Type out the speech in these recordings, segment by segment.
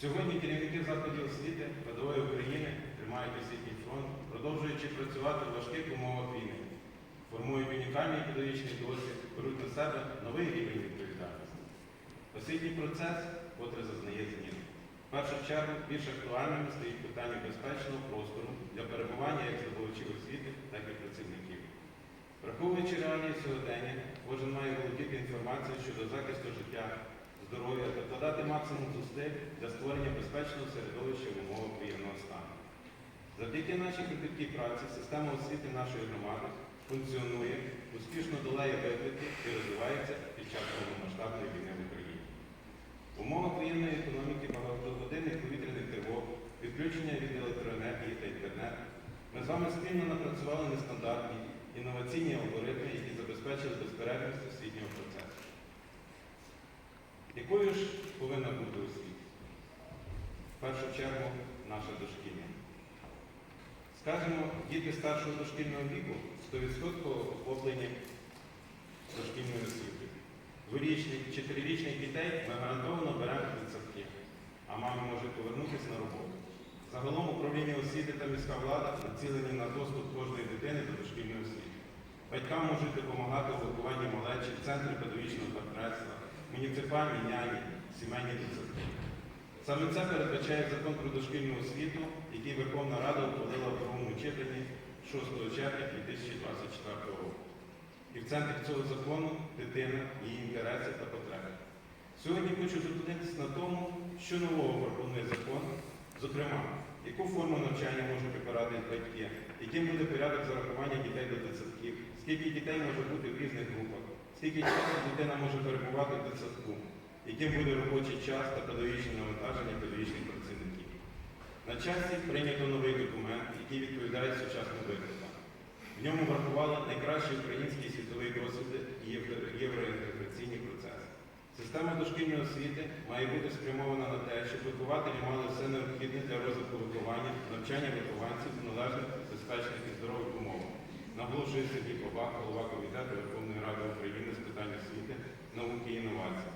Сьогодні керівники закладів освіти передової України тримають освітній фронт, продовжуючи працювати в важких умовах війни, формують унікальний педагогічний досвід, беруть на себе новий рівень відповідальності. Освітній процес, котрий зазнає змін. В першу чергу більш актуальними стоїть питання безпечного простору для перебування як здобувачів освіти, так і працівників. Враховуючи реалії сьогодення, кожен має володіти інформацією щодо захисту життя, здоров'я та вкладати максимум зусиль для створення безпечного середовища в умовах воєнного стану. Завдяки нашій кропіткій праці система освіти нашої громади функціонує, успішно долає виклики і розвивається під час повномасштабної війни в Україні. В умовах воєнної економіки багатогодинних повітряних тривог, відключення від електроенергії та інтернету, ми з вами спільно напрацювали нестандартні інноваційні алгоритми, які забезпечили безперервність освітнього процесу. Якою ж повинна бути освіта? В першу чергу наша дошкільня. Скажемо, діти старшого дошкільного віку 100% охоплені дошкільною освітою. Дворічних, чотирирічних дітей ми гарантовано беремо в дитсадки, а мами можуть повернутися на роботу. Загалом управління освіти та міська влада націлені на доступ кожної дитини до дошкільної освіти. Батькам можуть допомагати у вихованні малечі, центри педагогічного партнерства, муніципальні няні, сімейні дитсадки. Саме це передбачає закон про дошкільну освіту, який Верховна Рада ухвалила в другому читанні 6 червня 2024 року. І в центрі цього закону дитина, її інтереси та потреби. Сьогодні хочу зупинитися на тому, що нового пропонує закон, зокрема, яку форму навчання можуть обирати батьки, яким буде порядок зарахування дітей до дитсадків, скільки дітей може бути в різних групах, скільки часу дитина може перебувати в дитсадку, яким буде робочий час та педагогічне навантаження педагогічних працівників. На часі прийнято новий документ, який відповідає сучасним викликам. В ньому врахували найкращі українські світові досвіди і євроінтеграційні процеси. Система дошкільної освіти має бути спрямована на те, щоб вихователі мали все необхідне для розвитку виховання, навчання вихованців в належних, безпечних і здорових умовах. Наголошує Сергій Бабак, голова комітету Верховної Ради України з питань освіти, науки і інновацій.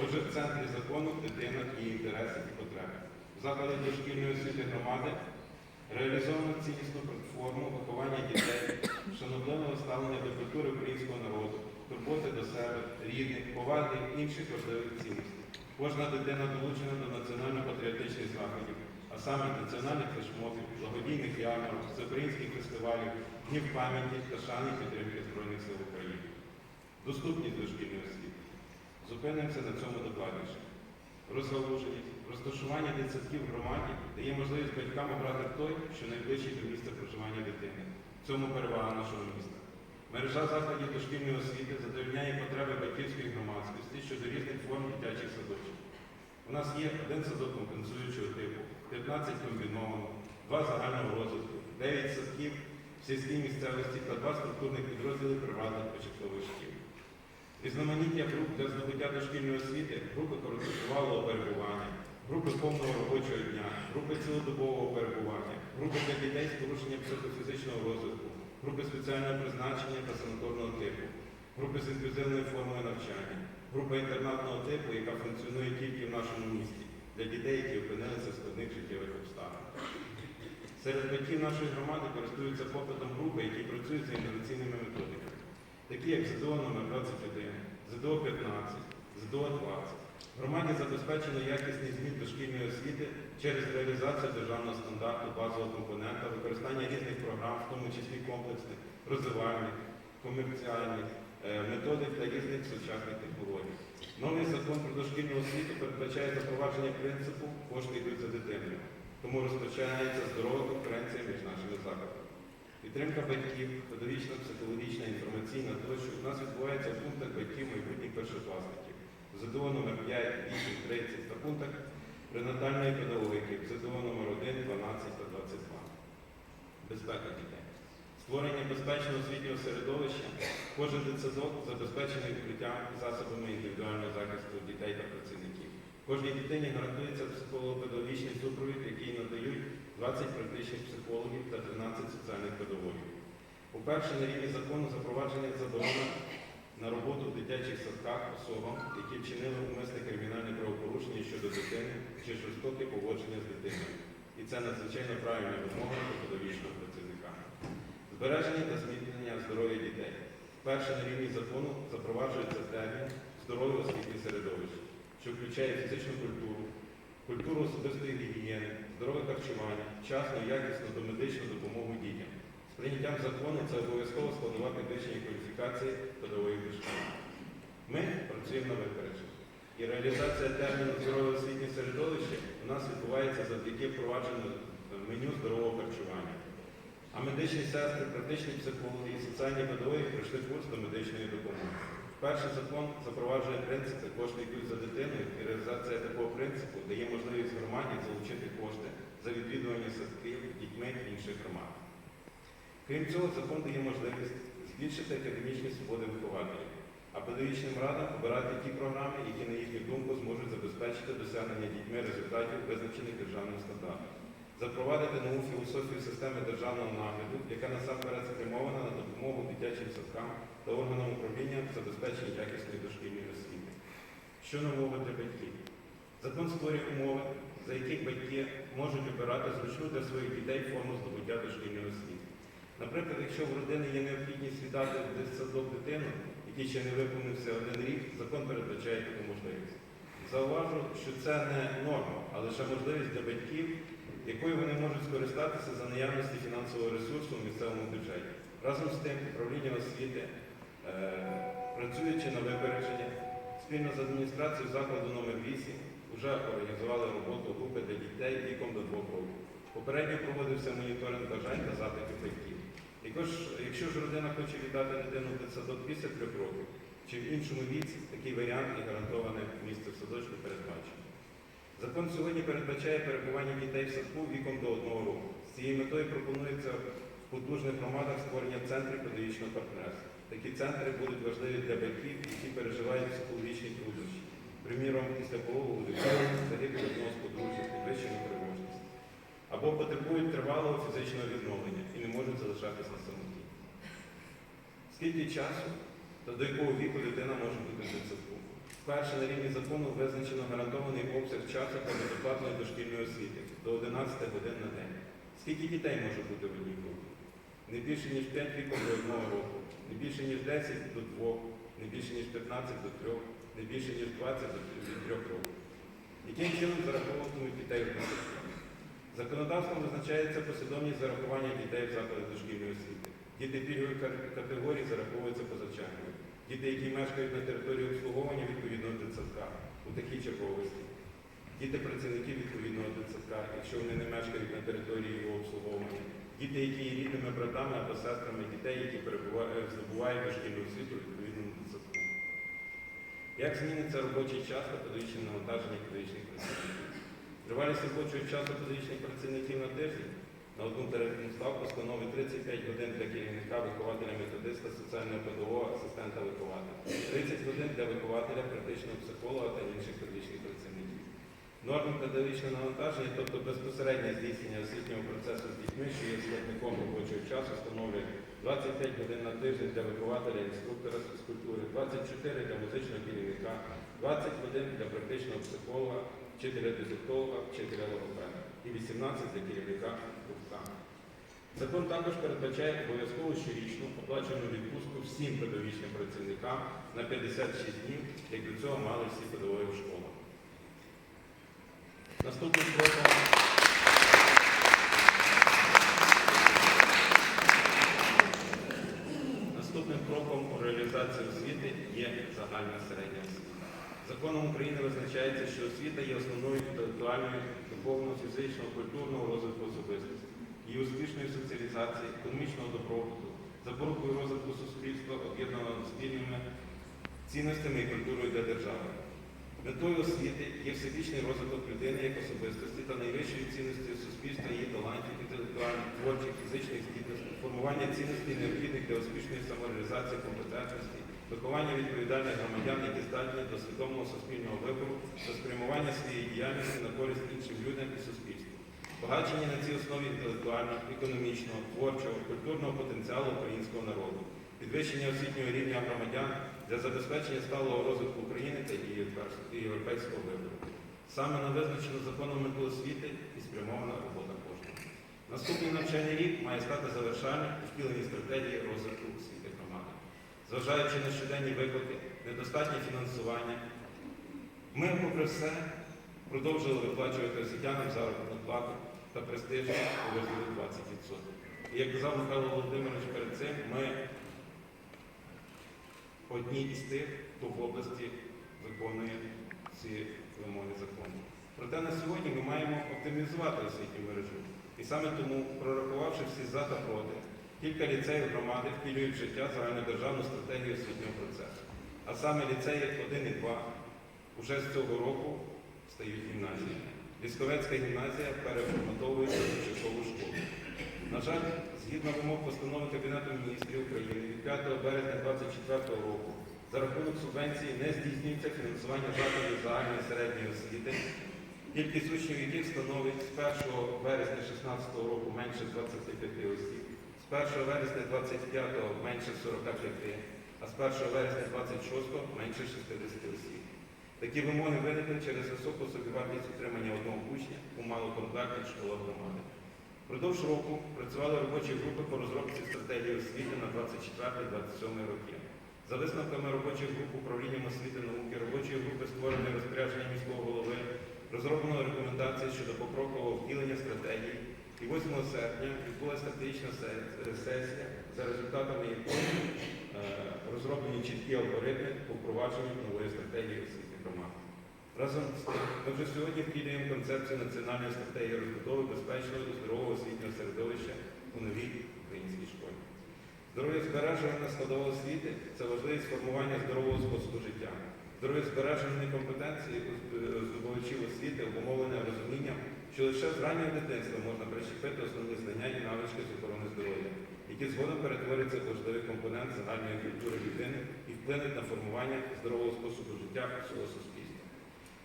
Отже, в центрі закону дитина і інтереси і потреби. В закладі дошкільної освіти громади реалізовано цілісну платформу виховання дітей, шанобливого ставлення до культури українського народу, турботи до себе, рідних, поваги інших важливих цінностей. Кожна дитина долучена до національно-патріотичних заходів, а саме національних флешмобів, благодійних ярмарок, всеукраїнських фестивалів, днів пам'яті та шани підтримки Збройних сил України. Доступність дошкільної освіти. Зупинимося на цьому докладніше. Розгалуженість, розташування дитсадків в громаді дає можливість батькам обрати той, що найближчий до місця проживання дитини. В цьому перевага нашого міста. Мережа закладів дошкільної освіти задовольняє потреби батьківської громадськості щодо різних форм дитячих садочків. У нас є один садок компенсуючого типу, 15 комбінованих, два загального розвитку, 9 садків в сільській місцевості та два структурних підрозділи приватних початкових шкіл. Різноманіття груп для здобуття дошкільної освіти, групи короткотривалого перебування, групи повного робочого дня, групи цілодобового перебування, групи для дітей з порушенням психофізичного розвитку, групи спеціального призначення та санаторного типу, групи з інклюзивною формою навчання, група інтернатного типу, яка функціонує тільки в нашому місті, для дітей, які опинилися в складних життєвих обставинах. Серед батьків нашої громади користуються попитом групи, які працюють за інноваційними методиками такі як ЗДО номер 21, ЗДО 15, ЗДО 20. Громаді забезпечено якісний зміст дошкільної освіти через реалізацію державного стандарту базового компонента, використання різних програм, в тому числі комплексних, розвивальних, комерціальних, е, методик та різних сучасних технологій. Новий закон про дошкільну освіту передбачає запровадження принципу кошти йдуть за дитиною. Тому розпочинається здорова конкуренція між нашими закладами. Підтримка батьків, педагогічна, психологічна, інформаційна, тощо у нас відбувається в пунктах батьків майбутніх першокласників. ЗДО номер 5, 8, 30 та пунктах пренатальної педагогіки, ЗДО номер 1, 12 та 22. Безпека дітей. Створення безпечного освітнього середовища, кожен дитсадок забезпечений укриттям засобами індивідуального захисту дітей та працівників. Кожній дитині гарантується психолого-педагогічний супровід, який надають 20 практичних психологів та 13 соціальних педагогів. По-перше, на рівні закону запровадження заборона на роботу в дитячих садках особам, які вчинили умисне кримінальне правопорушення щодо дитини чи жорстоке поводження з дитиною. І це надзвичайно правильна вимога до педагогічного працівника. Збереження та зміцнення здоров'я дітей. Вперше на рівні закону запроваджується термін здорове освітнє середовище, що включає фізичну культуру, культуру особистої гігієни, здорове харчування, вчасну і якісну домедичну допомогу дітям. З прийняттям закону це обов'язково складова підвищення кваліфікації педагогів дошкіл. Ми працюємо на випередження. І реалізація терміну здорове освітнє середовище у нас відбувається завдяки впровадженню меню здорового харчування. А медичні сестри, практичні психологи і соціальні педагоги пройшли курс до медичної допомоги. Перший закон запроваджує принципи кошти йдуть за дитиною, і реалізація такого принципу дає можливість громаді залучити кошти за відвідування садків дітьми інших громад. Крім цього, закон дає можливість збільшити академічні свободи вихователів, а педагогічним радам обирати ті програми, які, на їхню думку, зможуть забезпечити досягнення дітьми результатів, визначених державним стандартом. Запровадити нову філософію системи державного нагляду, яка насамперед спрямована на допомогу дитячим садкам та органам управління в забезпеченні якісної дошкільної освіти. Що нового для батьків? Закон створює умови, за яких батьки можуть обирати зручну для своїх дітей форму здобуття дошкільної освіти. Наприклад, якщо в родини є необхідність віддати в дитсадок дитину, який ще не виповнився один рік, закон передбачає таку можливість. Зауважу, що це не норма, а лише можливість для батьків, якою вони можуть скористатися за наявності фінансового ресурсу в місцевому бюджеті. Разом з тим, управління освіти, е, працюючи на випередження, спільно з адміністрацією закладу номер 8 вже організували роботу групи для дітей віком до 2 років. Попередньо проводився моніторинг бажань та запитів батьків. Якщо ж, якщо ж родина хоче віддати дитину в дитсадок після трьох років чи в іншому віці, такий варіант і гарантоване місце в садочку передбачено. Закон сьогодні передбачає перебування дітей в садку віком до одного року. З цією метою пропонується в потужних громадах створення центрів педагогічного партнерства. Такі центри будуть важливі для батьків, які переживають психологічні труднощі. Приміром, після пологового дитини, загибель одного з подружжя, підвищену тривожність. Або потребують тривалого фізичного відновлення і не можуть залишатись на самоті. Скільки часу та до якого віку дитина може бути в дитсадку? Вперше на рівні закону визначено гарантований обсяг часу та безоплатної дошкільної освіти до 11 годин на день. Скільки дітей може бути в одній групі? Не більше, ніж 5 віком до 1 року, не більше, ніж 10 до 2, не більше, ніж 15 до 3, не більше, ніж 20 до 3 років. Яким чином зараховуватимуть дітей в дитсадку? Законодавством визначається послідовність зарахування дітей в заклади дошкільної освіти. Діти пільгової категорії зараховуються позачергово. Діти, які мешкають на території обслуговування відповідного дитсадка у такій черговості. Діти працівників відповідного дитсадка, якщо вони не мешкають на території його обслуговування. Діти, які є рідними братами або сестрами дітей, які здобувають дошкільну освіту у відповідному дитсадку. Як зміниться робочий час та педагогічне навантаження педагогічних працівників? Тривалість робочого часу педагогічних працівників на тиждень на одну тарифну ставку становить 35 годин для керівника, вихователя, методиста, соціального педагога, асистента вихователя, 30 годин для вихователя, практичного психолога та інших педагогічних працівників. Норми педагогічного навантаження, тобто безпосереднє здійснення освітнього процесу з дітьми, що є складником робочого часу, становлять 25 годин на тиждень для вихователя, інструктора фізкультури, 24 для музичного керівника, 20 годин для практичного психолога, вчителя дефектолога, вчителя логопеда і 18 для керівника гуртка. Закон також передбачає обов'язкову щорічну оплачену відпустку всім педагогічним працівникам на 56 днів, як до цього мали всі педагоги в школах. Наступним кроком Наступним кроком у реалізації освіти є загальна середня освіта. Законом України визначається, що освіта є основною інтелектуальною, духовного, фізичного, культурного розвитку особистості, її успішної соціалізації, економічного добробуту, запорукою розвитку суспільства, об'єднаного спільними цінностями і культурою для держави. Метою освіти є всебічний розвиток людини як особистості та найвищою цінністю суспільства її талантів, інтелектуальних, творчих, фізичних здібностей, формування цінностей, необхідних для успішної самореалізації компетентності, виховання відповідальних громадян, які здатні до свідомого суспільного вибору та спрямування своєї діяльності на користь іншим людям і суспільству. Багачення на цій основі інтелектуального, економічного, творчого, культурного потенціалу українського народу, підвищення освітнього рівня громадян для забезпечення сталого розвитку України та її європейського вибору. Саме на визначену законом мету освіти і спрямована робота кожного. Наступний навчальний рік має стати завершальним у втіленні стратегії розвитку освіти. Зважаючи на щоденні виклики, недостатнє фінансування, ми, попри все, продовжили виплачувати освітянам заробітну плату та престижні у розмірі 20%. І як казав Михайло Володимирович перед цим, ми одні із тих, хто в області виконує ці вимоги закону. Проте на сьогодні ми маємо оптимізувати освітню мережу. І саме тому, прорахувавши всі за та проти, кілька ліцеїв громади втілюють в життя загальнодержавну стратегію освітнього процесу. А саме ліцеї 1 і 2 уже з цього року стають гімназіями. Лісковецька гімназія переформатовується в початкову школу. На жаль, згідно вимог постанови Кабінету міністрів України від 5 березня 2024 року, за рахунок субвенції не здійснюється фінансування закладів загальної середньої освіти, кількість учнів, яких становить з 1 вересня 2016 року менше 25 осіб, з 1 вересня 2025 менше 45, а з 1 вересня 2026 менше 60 осіб. Такі вимоги виникли через високу собівартість утримання одного учня у малоконтактних школах громади. Впродовж року працювали робочі групи по розробці стратегії освіти на 24-27 роки. За висновками робочих груп управлінням освіти науки, робочої групи створеної розпорядження міського голови, розроблено рекомендації щодо покрокового втілення стратегії. І 8 серпня відбулася стратегічна сесія, за результатами якої е, розроблені чіткі алгоритми по впровадженню нової стратегії освіти громади. Разом з тим, ми вже сьогодні втілюємо концепцію національної стратегії розбудови безпечного і здорового освітнього середовища у новій українській школі. Здоров'я збереження складова освіти це важливість формування здорового способу життя. Здоров'я збереження компетенції здобувачів освіти розумінням, що лише з раннього дитинства можна прищепити основні знання і навички з охорони здоров'я, які згодом перетворюються в важливий компонент загальної культури людини і вплинуть на формування здорового способу життя всього суспільства.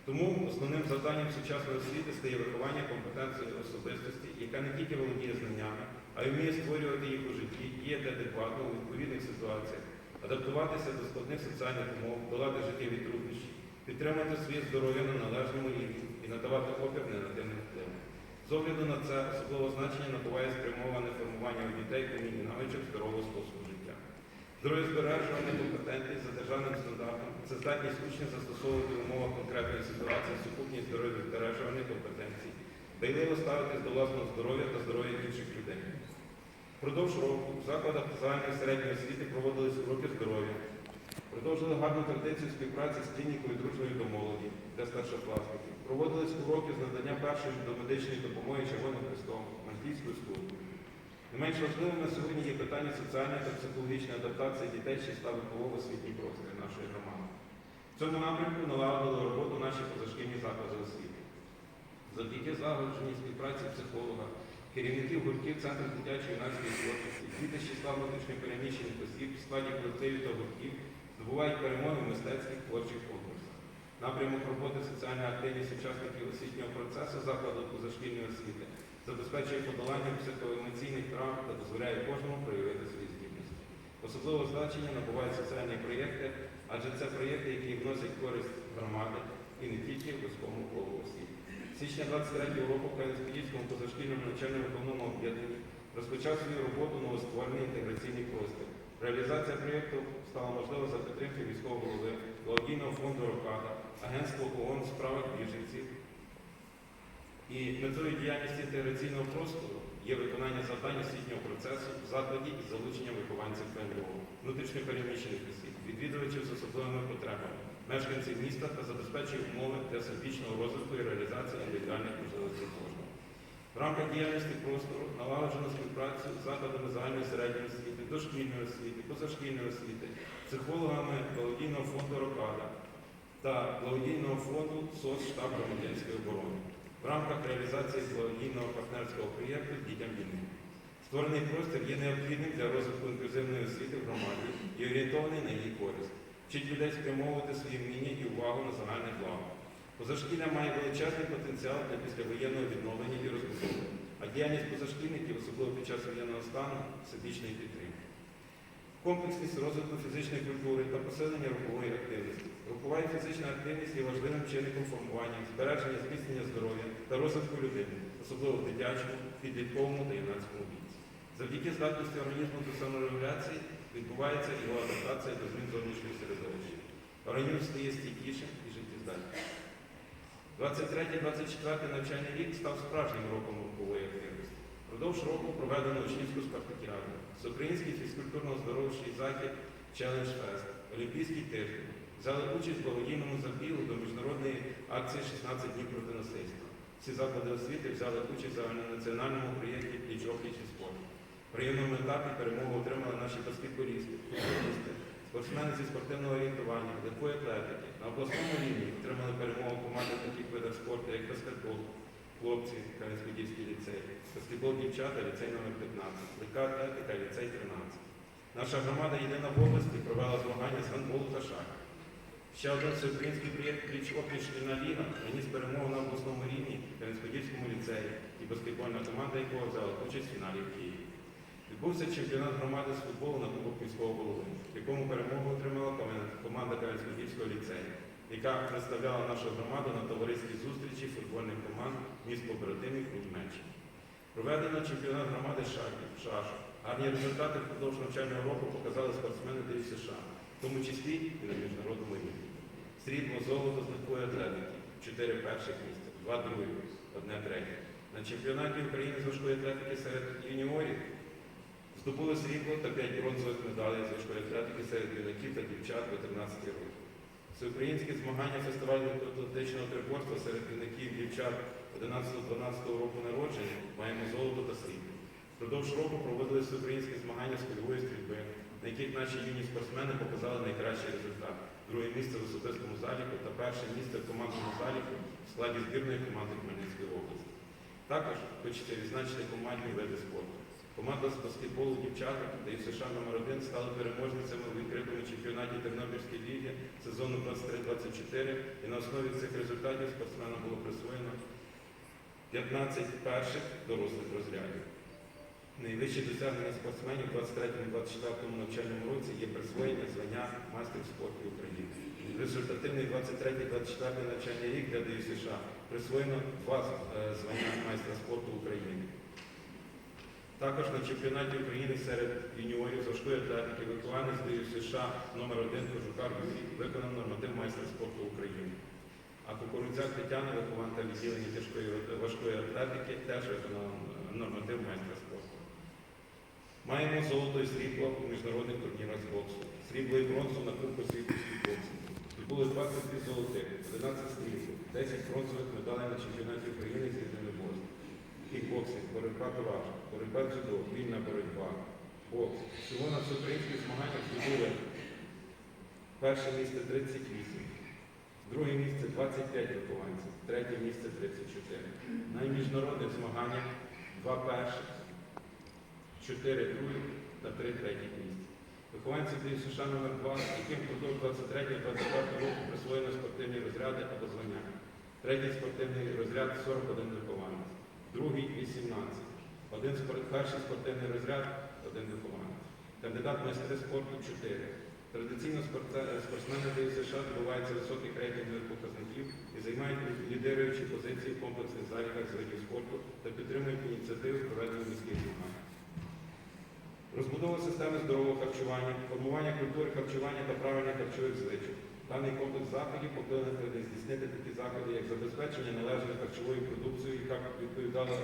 Тому основним завданням сучасної освіти стає виховання компетенції особистості, яка не тільки володіє знаннями, а й вміє створювати їх у житті, діяти адекватно у відповідних ситуаціях, адаптуватися до складних соціальних умов, долати життєві труднощі, підтримати своє здоров'я на належному рівні і надавати опір негативним. З огляду на це особливе значення набуває спрямоване формування у дітей умінь і навичок здорового способу життя. Здоров'я збереження компетентність за державним стандартом це здатність учня застосовувати в умовах конкретної ситуації сукупність здоров'я збереження компетенцій, дайливо ставитись до власного здоров'я та здоров'я інших людей. Впродовж року в закладах загальної середньої освіти проводились уроки здоров'я, продовжили гарну традицію співпраці з клінікою дружньої до молоді для старшокласників, проводились уроки з надання першої домедичної допомоги Червоним Христом, Мальтійською службою. Не менш важливим на сьогодні є питання соціальної та психологічної адаптації дітей числа ВПО в освітній просторі нашої громади. В цьому напрямку налагодили роботу наші позашкільні заклади освіти. Завдяки злагодженій співпраці психолога, керівників гуртків Центру дитячої юнацької творчості, діти з числа внутрішньопереміщених осіб в складі колективів та гуртків здобувають перемоги в мистецьких творчих конкурсах. Напрямок роботи соціальної активність учасників освітнього процесу закладу позашкільної освіти забезпечує подолання психоемоційних травм та дозволяє кожному проявити свої здібності. Особливого значення набувають соціальні проєкти, адже це проєкти, які вносять користь громади і не тільки в вузькому колу осіб. З січня 23 року в Кам'янець-Подільському позашкільному навчальному виконаному об'єднанні розпочав свою роботу новостворений інтеграційний простір. Реалізація проєкту стала можлива за підтримки міського голови, благодійного фонду «Рокада», Агентства ООН з справах біженців, і метою діяльності інтеграційного простору є виконання завдань освітнього процесу в закладі із залученням вихованців ПНВО, внутрішньопереміщених осіб, відвідувачів з особливими потребами, мешканців міста та забезпечує умови для всебічного розвитку і реалізації індивідуальних можливостей. В рамках діяльності простору налагоджено співпрацю з закладами загальної середньої освіти, дошкільної освіти, позашкільної освіти, психологами благодійного фонду «Рокада» та благодійного фонду СОС штаб громадянської оборони в рамках реалізації благодійного партнерського проєкту Дітям війни. Створений простір є необхідним для розвитку інклюзивної освіти в громаді і орієнтований на її користь, вчить людей спрямовувати свої вміння і увагу на загальне благо. Позашкілля має величезний потенціал для післявоєнного відновлення і розбудови, а діяльність позашкільників, особливо під час воєнного стану, всебічної підтримки. Комплексність розвитку фізичної культури та посилення рухової активності. Рухова і фізична активність є важливим чинником формування, збереження, зміцнення здоров'я та розвитку людини, особливо в дитячому, підлітковому та юнацькому віці. Завдяки здатності організму до саморегуляції відбувається його адаптація до змін зовнішнього середовища. Організм стає стійкішим і життєздатнішим. 23-24 навчальний рік став справжнім роком рухової активності. Продовж року проведено учнівську спартакіаду, всеукраїнський фізкультурно-здоровчий захід Челендж Фест, Олімпійський тиждень. Взяли участь в благодійному забігу до міжнародної акції 16 днів проти насильства. Всі заклади освіти взяли участь в загальнонаціональному проєкті пліч опліч і спорт. В приємному етапі перемогу отримали наші баскетболісти, футболісти, спортсмени зі спортивного орієнтування, легкої атлетики. На обласному рівні отримали перемогу команди таких видах спорту, як баскетбол, хлопці, Кам'янець-Подільський ліцей, баскетбол дівчата, ліцей номер 15, легка атлетика, ліцей 13. Наша громада єдина в області провела змагання з гандболу та шахи. Ще один всеукраїнський проєкт пліч опліч шкільна ліга наніс перемогу на обласному рівні в Кам'янець-Подільському ліцеї і баскетбольна команда, якого взяла участь в фіналі в Києві. Відбувся чемпіонат громади з футболу на Кубок міського голови, в якому перемогу отримала команда Кам'янець-Подільського ліцею, яка представляла нашу громаду на товариській зустрічі футбольних команд міст побратимів Крутмечі. Проведено чемпіонат громади шахів, шашок. Гарні результати впродовж навчального року показали спортсмени ДЮСШ, США, в тому числі і на міжнародному рівні. Срібло, золото з легкої атлетики, чотири перших місця, два других, одне третє. На чемпіонаті України з важкої атлетики серед юніорів здобули срібло та 5 бронзових медалей з важкої атлетики серед юнаків та дівчат до 13 років. Всеукраїнські змагання фестивалю атлетичного триборства серед юнаків дівчат 11-12 року народження маємо золото та срібло. Впродовж року проводили всеукраїнські змагання з кульової стрільби, на яких наші юні спортсмени показали найкращий результат. Друге місце в особистому заліку та перше місце в командному заліку в складі збірної команди Хмельницької області. Також хочеться відзначити командні види спорту. Команда з баскетболу дівчата та і США номер 1 стали переможницями у відкритому чемпіонаті Тернопільської ліги сезону 23-24 і на основі цих результатів спортсменам було присвоєно 15 перших дорослих розрядів. Найвищі досягнення спортсменів у 23-24 навчальному році є присвоєння звання майстрів спорту України. Результативний 23-24 навчальний рік для ДЮСШ США присвоєно два е, звання майстра спорту України. Також на чемпіонаті України серед юніорів з важкої атлетики вихованець ДЮСШ США номер 1 Кожукар Юрій виконав норматив майстра спорту України. А Кукурудзяк Тетяна, вихованка відділення тяжкої важкої атлетики, теж виконала норматив майстра спорту. Маємо золото і срібло у міжнародних турнірах з боксу. Срібло і бронзу на Кубку світу з боксу. Були 22 золотих, 11 срібло, 10 бронзових медалей на чемпіонаті України з боксу. Кікбоксинг, боротьба товар, боротьба дзюдо, вільна боротьба, бокс. Всього на всеукраїнських змаганнях здобули перше місце 38, друге місце 25 вихованців, третє місце 34. На міжнародних змаганнях два перших, чотири других та три третіх місця. Вихованці США номер 2 яким впродовж 23-24 року присвоєно спортивні розряди або звання. Третій спортивний розряд 41 вихованець, другий 18. Один спор- перший спортивний розряд один вихованець. Кандидат майстри спорту 4. Традиційно спортсмени ДЮСШ США добуваються високих рейтингових показників і займають лідируючі позиції в комплексних заліках з видів спорту та підтримують ініціативи проведення міських змагань. Розбудова системи здорового харчування, формування культури харчування та правильних харчових звичок. Даний комплекс заходів покликаний здійснити такі заходи, як забезпечення належної харчової продукції, яка відповідала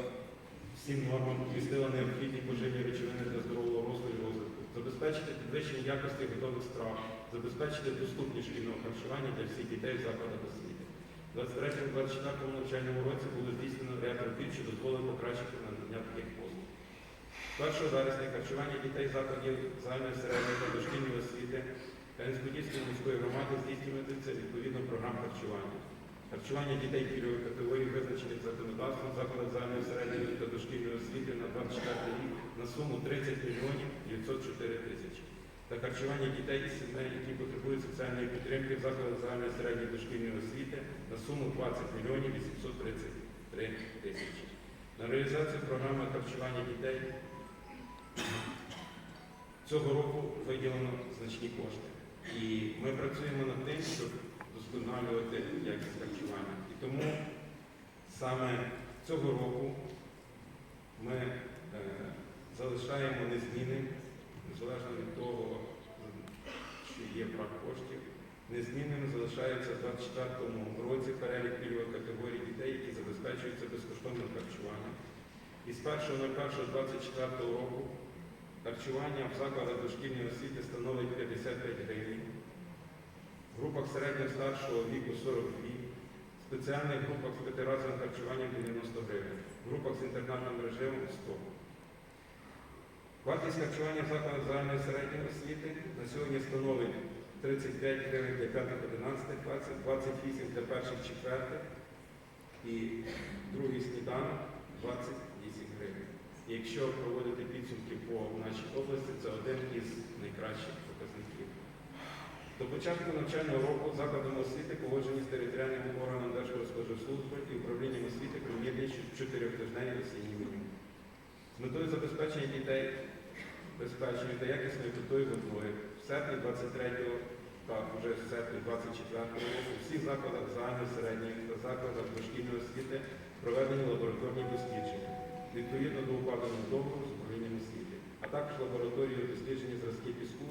всім нормам, містила необхідні поживні речовини для здорового росту і розвитку, забезпечити підвищення якості готових страв, забезпечити доступність шкільного харчування для всіх дітей в закладах освіти. У 23-24 навчальному році було здійснено ряд робіт, що дозволили покращити надання таких послуг. 1 вересня харчування дітей закладів загальної середньої та дошкільної освіти Кам'янець-Подільської міської громади здійснюється відповідно програм харчування. Харчування дітей пільгової категорії, визначених законодавством закладах загальної середньої та дошкільної освіти на 24 рік на суму 30 мільйонів 904 тисячі. Та харчування дітей із сімей, які потребують соціальної підтримки в закладах загальної середньої дошкільної освіти на суму 20 мільйонів 833 тисячі. На реалізацію програми харчування дітей Цього року виділено значні кошти. І ми працюємо над тим, щоб досконалювати якість харчування. І тому саме цього року ми е, залишаємо незмінним, незалежно від того, чи є брак коштів, незмінним залишається в 2024 році перелік пільгових категорій дітей, які забезпечуються безкоштовним харчуванням. І з 1.01.24 року харчування в закладах дошкільної освіти становить 55 гривень, в групах середньо-старшого віку 42, в спеціальних групах з п'ятиразовим харчуванням 90 гривень, в групах з інтернатним режимом 100. Вартість харчування в закладах загальної середньої освіти на сьогодні становить 35 гривень для 5-11 класів, 28 для перших четвертих і другий сніданок 28 гривень. Якщо проводити підсумки по нашій області, це один із найкращих показників. До початку навчального року закладом освіти погоджені з територіальним органом Держпродспоживслужби і управлінням освіти примірні чотирьохтижневі осінні меню. З метою забезпечення дітей безпечною та якісною питою водою в серпні 23-го та вже в серпні 24-го року у всіх закладах загальної середньої та закладах дошкільної освіти проведені лабораторні дослідження відповідно до укладеного договору з управлінням освіти, а також лабораторію дослідження зразки піску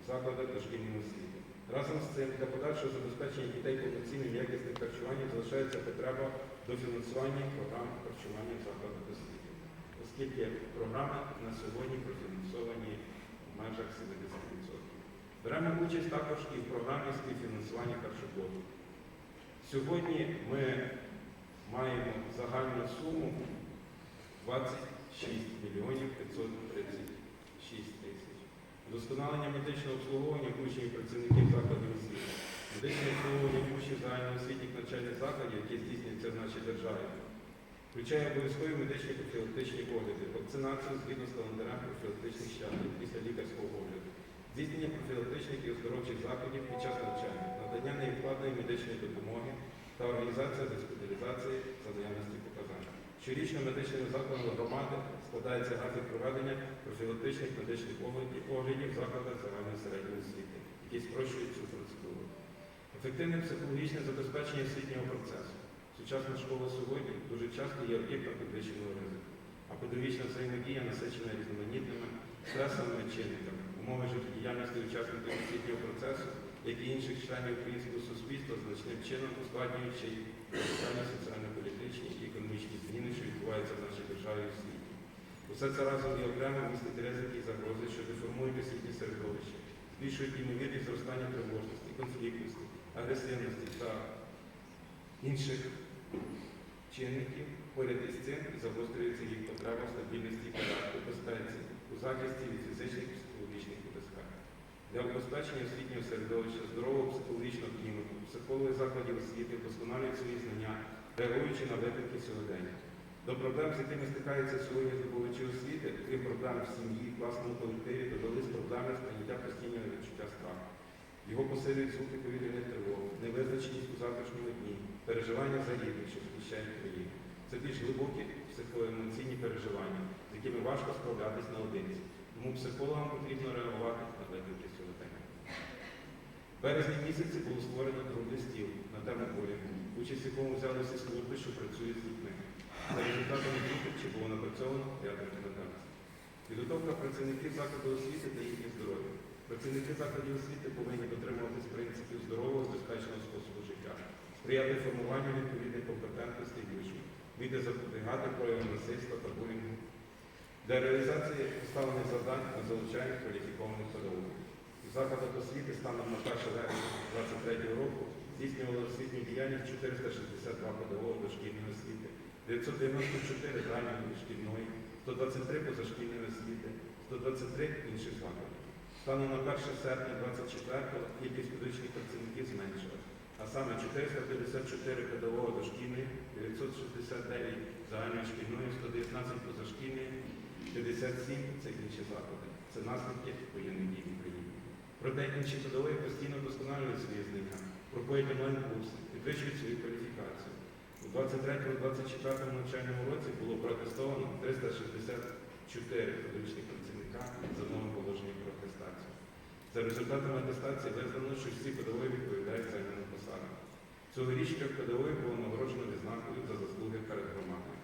в закладах дошкільної освіти. Разом з цим для подальшого забезпечення дітей повноцінним якісним харчуванням залишається потреба до фінансування програм харчування в закладах освіти, оскільки програми на сьогодні профінансовані в межах 70%. Беремо участь також і в програмі співфінансування харчоблоку. Сьогодні ми маємо загальну суму 26 мільйонів 536 тисяч. Вдосконалення медичного обслуговування учнів і працівників закладів освіти. Медичне обслуговування учнів загальноосвітніх навчальних закладів, які здійснюються в нашій державі, включає обов'язкові медичні профілактичні огляди, вакцинацію згідно з календарем профілактичних щеплень після лікарського огляду, здійснення профілактичних і оздоровчих заходів під час навчання, надання невідкладної медичної допомоги та організація госпіталізації за наявності. Щорічно медичними закладами громади складається графік проведення профілактичних медичних оглядів в закладах загальної середньої освіти, які спрощують цю процедуру. Ефективне психологічне забезпечення освітнього процесу. Сучасна школа сьогодні дуже часто є об'єктом підвищеного ризику, а педагогічна взаємодія насичена різноманітними стресовими чинниками, умови життєдіяльності учасників освітнього процесу, як і інших членів українського суспільства, значним чином ускладнюючи соціально соціально-політичні і економічні зміни, що відбуваються в нашій державі і в світі. Усе це разом і окремо містить ризики і загрози, що деформують освітнє середовище, збільшують ймовірність зростання тривожності, конфліктності, агресивності та інших чинників. Поряд із цим загострюється їх потреба стабільності і безпеці, у захисті від фізичних. Для забезпечення освітнього середовища, здорового психологічного клімату, психологи закладів освіти вдосконалюють свої знання, реагуючи на виклики сьогодення. До проблем, з якими стикаються сьогодні здобувачі освіти, крім проблем в сім'ї, власному колективі, додались проблеми сприйняття постійного відчуття страху. Його посилюють звуки повітряних тривог, невизначеність у завтрашньому дні, переживання за рідних, що захищають країну. Це більш глибокі психоемоційні переживання, з якими важко справлятись наодинці. Тому психологам потрібно реагувати на виклики сьогодення. В березні місяці було створено круглий стіл на тему болінгу, участь якому взяли всі служби, що працюють з дітьми. За результатами зустрічі було напрацьовано ряд рекомендацій. Підготовка працівників закладу освіти та їхнє здоров'я. Працівники закладів освіти повинні дотримуватись принципів здорового, безпечного способу життя, сприяти формуванню відповідних компетентностей учнів, вміти запобігати проявам насильства та булінгу. Для реалізації поставлених завдань ми залучаємо кваліфікованих педагогів. У закладах освіти станом на 1 вересня 2023 року здійснювали освітню діяльність 462 педагоги дошкільної освіти, 994 ранньої шкільної, 123 позашкільної освіти, 123 інших закладів. Станом на 1 серпня 2024 кількість педагогічних працівників зменшилась, а саме 454 педагога дошкільної, 969 загальної шкільної, 119 позашкільної, 57 це інші заклади. Це наслідки воєнних дій в Україні. Проте інші педагоги постійно вдосконалюють свої знання, проходять онлайн-курси, підвищують свою кваліфікацію. У 23-24 навчальному році було протестовано 360 4 педагогічних працівника з одного положення про атестацію. За результатами атестації визнано, що всі педагоги відповідають займаним посадам. Цьогоріч трьох педагогів було нагороджено відзнакою за заслуги перед громадою.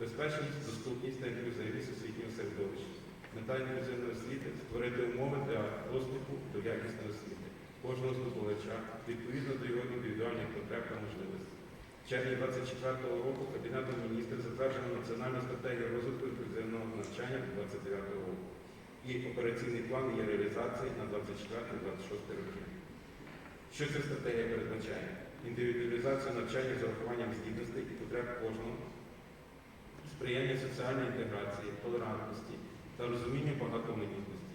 Безпечність, доступність та інклюзивність. Мета інклюзивної освіти створити умови для доступу до якісної освіти кожного здобувача відповідно до його індивідуальних потреб та можливостей. В червні 2024 року Кабінетом міністрів затверджено Національну стратегію розвитку інклюзивного навчання до 2029 року. І операційний план є реалізації на 24-26 роки. Що ця стратегія передбачає? Індивідуалізацію навчання з урахуванням здібностей і потреб кожного, сприяння соціальній інтеграції, толерантності та розуміння багатоманітності,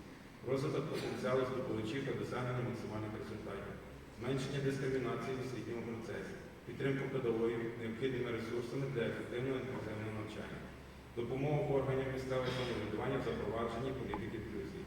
розвиток потенціалу здобувачів та досягнення максимальних результатів, зменшення дискримінації в освітньому процесі, підтримку педагогів необхідними ресурсами для ефективного інклюзивного навчання, допомогу органів місцевого самоврядування в запровадженні політики інклюзії,